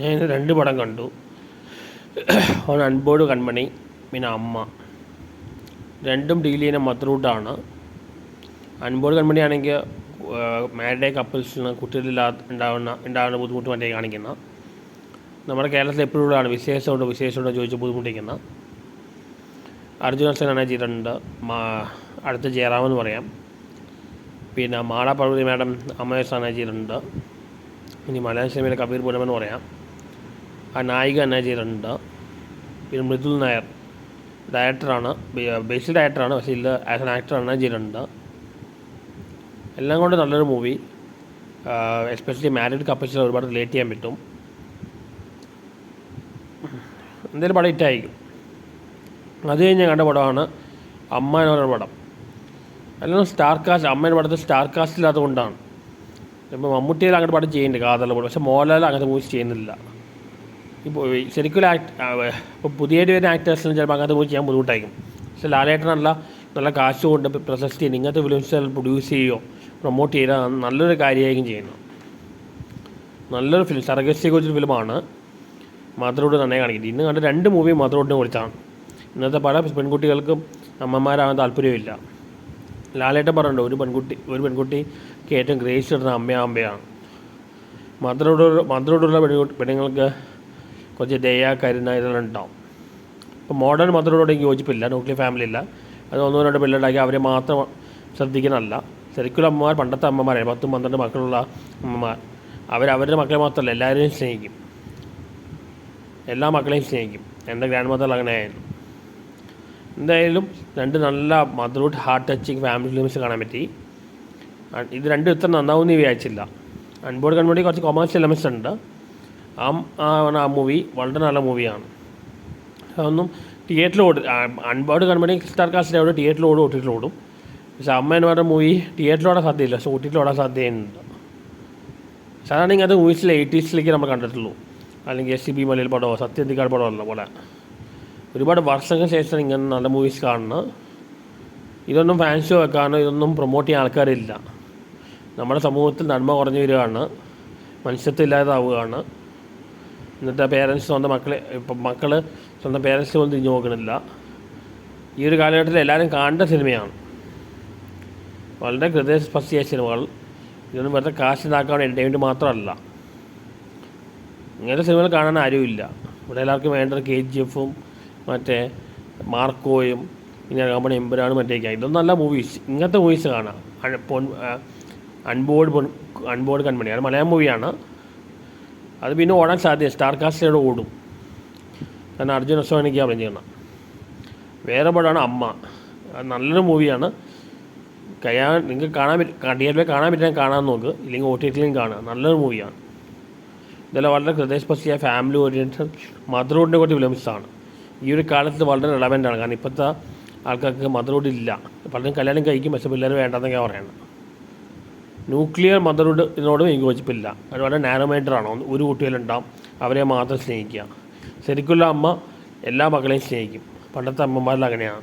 ഞാൻ രണ്ട് പടം കണ്ടു. ഒന്ന് അൺബോർഡ് കൺമണി പിന്നെ അമ്മ. രണ്ടും ഡീൽ ചെയ്യുന്ന മത്രൂട്ടാണ് അൺബോർഡ് കൺമണി ആണെങ്കിൽ മാരീഡ് കപ്പിൾസിന് കുട്ടികളില്ലാത്ത ഉണ്ടാവുന്ന ഉണ്ടാകുന്ന ബുദ്ധിമുട്ട് മറ്റേ കാണിക്കുന്ന. നമ്മുടെ കേരളത്തിൽ എപ്പോഴും ഉള്ളതാണ് വിശേഷമുണ്ടോ വിശേഷമുണ്ടോ ചോദിച്ച് ബുദ്ധിമുട്ടിക്കുന്ന. അർജുന അച്ഛനാണ് ചെയ്തിട്ടുണ്ട്. മാ അടുത്ത ജയറാമെന്ന് പറയാം. പിന്നെ മാള പർവതി മാഡം അമ്മയെ സ്ഥാനം ചെയ്തിട്ടുണ്ട്. ഇനി മലയാള സിനിമയിലെ കബീർ പൂനമെന്ന് പറയാം. ആ നായിക തന്നെ ചെയ്തിട്ടുണ്ട് പിന്നെ മൃദുൽ നായർ. ഡയറക്ടറാണ് ബേസിൽ ഡയറക്ടറാണ് പക്ഷേ ഇല്ല ആസ് ആൻ ആക്ടറാണ് ചെയ്തിട്ടുണ്ട് എല്ലാം കൊണ്ട് നല്ലൊരു മൂവി. എസ്പെഷ്യലി മാരിഡ് കപ്പിൾസിൽ ഒരുപാട് റിലേറ്റ് ചെയ്യാൻ പറ്റും. എന്തേലും പടം ഹിറ്റായിരിക്കും അത് കഴിഞ്ഞ് കണ്ട പടമാണ് അമ്മ എന്ന് പറയുന്ന പടം. അല്ലെങ്കിൽ സ്റ്റാർ കാസ്റ്റ് അമ്മയുടെ പടത്തിൽ സ്റ്റാർ കാസ്റ്റ് ഇല്ലാത്തത് കൊണ്ടാണ് ഇപ്പോൾ മമ്മൂട്ടിയിൽ അങ്ങോട്ട് പടം ചെയ്യുന്നുണ്ട് കാതല പടം. പക്ഷേ മോഹൻലാൽ അങ്ങനത്തെ മൂവീസ് ചെയ്യുന്നില്ല. ഇപ്പോൾ ശരിക്കും ആക്ട് ഇപ്പോൾ പുതിയതായിട്ട് വരുന്ന ആക്ടേഴ്സിന് ചിലപ്പോൾ അങ്ങനത്തെ പോയി ചെയ്യാൻ ബുദ്ധിമുട്ടായിരിക്കും. പക്ഷേ ലാലേട്ടനല്ല നല്ല കാശ് കൊണ്ട് പ്രശസ്തി ഇങ്ങനത്തെ ഫിലിംസ് പ്രൊഡ്യൂസ് ചെയ്യുകയോ പ്രൊമോട്ട് ചെയ്താൽ നല്ലൊരു കാര്യമായിരിക്കും ചെയ്യുന്നത്. നല്ലൊരു ഫിലിം സർഗസ്യെ കുറിച്ചൊരു ഫിലിമാണ് മദറോട് നന്നായി കാണിക്കുന്നത്. ഇന്ന് കണ്ട രണ്ട് മൂവി മദറോഡിനെ കുറിച്ചാണ്. ഇന്നത്തെ പല പെൺകുട്ടികൾക്കും അമ്മമാരാകാൻ താല്പര്യമില്ല. ലാലേട്ടൻ പറഞ്ഞിട്ടുണ്ട് ഒരു പെൺകുട്ടി ഒരു പെൺകുട്ടിക്ക് ഏറ്റവും ഗ്രേസ് കിട്ടുന്ന അമ്മയാകുമ്പോഴാണ് മദറോട് മദറോടുള്ള പെണ്ണുങ്ങൾക്ക് കുറച്ച് ദയ കരുണ ഇതെല്ലാം ഉണ്ടാവും. ഇപ്പോൾ മോഡേൺ മദറോട് എനിക്ക് യോജിപ്പില്ല ന്യൂക്ലിയർ ഫാമിലി ഇല്ല. അത് ഒന്നോ രണ്ടോ പിള്ളേരുണ്ടാക്കി അവരെ മാത്രം ശ്രദ്ധിക്കുന്നതല്ല ശരിക്കും അമ്മമാർ പണ്ടത്തെ അമ്മമാരാണ് പത്തും പന്ത്രണ്ട് മക്കളുള്ള അമ്മമാർ. അവരുടെ മക്കളെ മാത്രമല്ല എല്ലാവരെയും സ്നേഹിക്കും. എല്ലാ മക്കളെയും സ്നേഹിക്കും. എന്റെ ഗ്രാൻഡ് മദർ അങ്ങനെയായിരുന്നു. എന്തായാലും രണ്ട് നല്ല motherhood heart touching family films കാണാൻ പറ്റി. ഇത് രണ്ടും ഇത്ര നന്നാവും എന്ന് വിചാരിച്ചില്ല അൺബോർഡ് കൺമണി കുറച്ച് കൊമേഴ്സ്യൽ എലമെൻസ് ഉണ്ട്. ആ മൂവി വളരെ നല്ല മൂവിയാണ് അതൊന്നും തിയേറ്ററിൽ ഓടും അൺബോർഡ് കൺമണി സ്റ്റാർ കാസ്റ്റിൽ അവിടെ ഒട്ടിട്ടിൽ ഓടും പക്ഷേ അമ്മ എന്ന് പറഞ്ഞ മൂവി തിയേറ്ററിലോടാൻ സാധ്യതയില്ല. പക്ഷേ ഒട്ടിട്ടിലോടാൻ സാധ്യതയുണ്ട്. സാധാരണ ഇങ്ങനത്തെ മൂവീസിൽ എയ്റ്റീസിലേക്ക് നമ്മൾ കണ്ടിട്ടുള്ളൂ. അല്ലെങ്കിൽ എസ് സി ബി മലയിൽ പടമോ സത്യന്തിക്കാട് പടമോ അല്ല പോലെ. ഒരുപാട് വർഷങ്ങൾക്ക് ശേഷം ഇങ്ങനെ നല്ല മൂവീസ് കാണുന്നത്. ഇതൊന്നും ഫാൻസ് വെക്കാനോ ഇതൊന്നും പ്രൊമോട്ട് ചെയ്യാൻ ആൾക്കാരില്ല. നമ്മുടെ സമൂഹത്തിൽ നന്മ കുറഞ്ഞു വരികയാണ്. മനുഷ്യത്വം ഇല്ലാതാവുകയാണ്. എന്നിട്ട് പേരൻസ് സ്വന്തം മക്കളെ ഇപ്പം മക്കൾ സ്വന്തം പേരൻസിനെ ഒന്നും തിരിഞ്ഞു നോക്കണില്ല. ഈ ഒരു കാലഘട്ടത്തിൽ എല്ലാവരും കാണേണ്ട സിനിമയാണ്. വളരെ ഹൃദയസ്പർശിയായ സിനിമകൾ. ഇതൊന്നും വെറുതെ കാശ് ഉണ്ടാക്കാൻ എന്റർടൈൻമെന്റ് മാത്രമല്ല. ഇങ്ങനത്തെ സിനിമകൾ കാണാൻ ആരുമില്ല. ഇവിടെ എല്ലാവർക്കും വേണ്ടത് കെ ജി എഫും മറ്റേ മാർക്കോയും പിന്നെ കമ്പനി എമ്പുരാണ് മറ്റേക്കാണ് ഇതൊന്നും നല്ല മൂവീസ് ഇങ്ങനത്തെ മൂവീസ് കാണാം. അൺബോർഡ് അൺബോർഡ് കമ്പനി അത് മലയാളം മൂവിയാണ് അത് പിന്നെ ഓടാൻ സാധ്യത സ്റ്റാർ കാസ്റ്റിലൂടെ ഓടും. കാരണം അർജുൻ അസ്വാനിക്ക് ചെയ്യണം വേറെ പടമാണ് അമ്മ. നല്ലൊരു മൂവിയാണ്. കഴിയാൻ നിങ്ങൾക്ക് കാണാൻ പറ്റും തിയേറ്ററിൽ കാണാൻ പറ്റാൻ കാണാൻ നോക്ക്. ഇല്ലെങ്കിൽ ഒ ടി ടിയിലും കാണുക. നല്ലൊരു മൂവിയാണ്. ഇതെല്ലാം വളരെ ഹൃദയസ്പർശിയായ ഫാമിലി ഓറിയന്റഡ് മദർവുഡിനെ കുറച്ച് ഫിലിംസാണ് ഈ ഒരു കാലത്ത് വളരെ റിലവന്റ് ആണ്. കാരണം ഇപ്പോഴത്തെ ആൾക്കാർക്ക് മദർഹുഡ് ഇല്ല. പലരും കല്യാണം കഴിക്കും പക്ഷേ പിള്ളേർ വേണ്ടെന്നൊക്കെയാണ് പറയുന്നത്. ന്യൂക്ലിയർ മദറോട് ഇതിനോടും എനിക്ക് യോജിപ്പില്ല. അത് വളരെ നാരോമൈൻഡറാണ് ഒരു കുട്ടികളുണ്ടാവും അവരെ മാത്രം സ്നേഹിക്കുക. ശരിക്കുള്ള അമ്മ എല്ലാ മക്കളെയും സ്നേഹിക്കും. പണ്ടത്തെ അമ്മമാരിൽ അങ്ങനെയാണ്.